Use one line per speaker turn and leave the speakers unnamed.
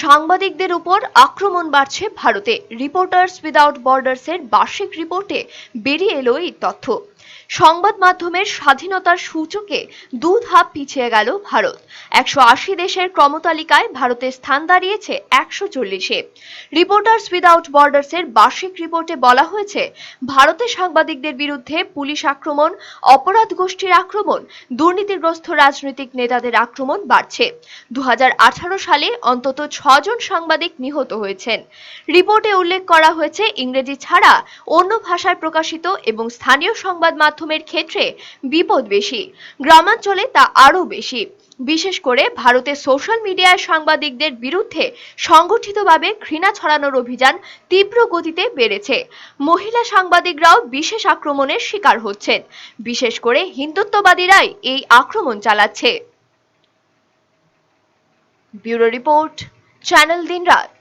সাংবাদিকদের উপর আক্রমণ বাড়ছে ভারতে। রিপোর্টার্স উইদাউট বর্ডার্সের বার্ষিক রিপোর্টে বেরিয়ে এলো এই তথ্য। সংবাদ মাধ্যমের স্বাধীনতার সূচকে দু ধাপ পিছিয়ে গেল ভারত। একশো আশি দেশের ক্রমতালিকায় ভারতের স্থান দাঁড়িয়েছে একশো চল্লিশে। রিপোর্টার্স উইদাউট বর্ডার্সের বার্ষিক রিপোর্টে বলা হয়েছে, ভারতে সাংবাদিকদের বিরুদ্ধে পুলিশ আক্রমণ, অপরাধ গোষ্ঠীর আক্রমণ, দুর্নীতিগ্রস্ত রাজনৈতিক নেতাদের আক্রমণ বাড়ছে। দু হাজার আঠারো সালে অন্তত ছজন সাংবাদিক নিহত হয়েছেন। রিপোর্টে উল্লেখ করা হয়েছে, ইংরেজি ছাড়া অন্য ভাষায় প্রকাশিত এবং স্থানীয় সংবাদ মাধ্যমের ক্ষেত্রে বিপদ বেশি, গ্রামাঞ্চলে তা আরও বেশি। বিশেষ করে ভারতের সোশ্যাল মিডিয়ায় সাংবাদিকদের বিরুদ্ধে সংগঠিতভাবে ঘৃণা ছড়ানোর অভিযান তীব্র গতিতে বেড়েছে। মহিলা সাংবাদিকরাও বিশেষ আক্রমণের শিকার হচ্ছেন। বিশেষ করে হিন্দুত্ববাদীরাই এই আক্রমণ চালাচ্ছে। ব্যুরো রিপোর্ট, চ্যানেল দিনরাত।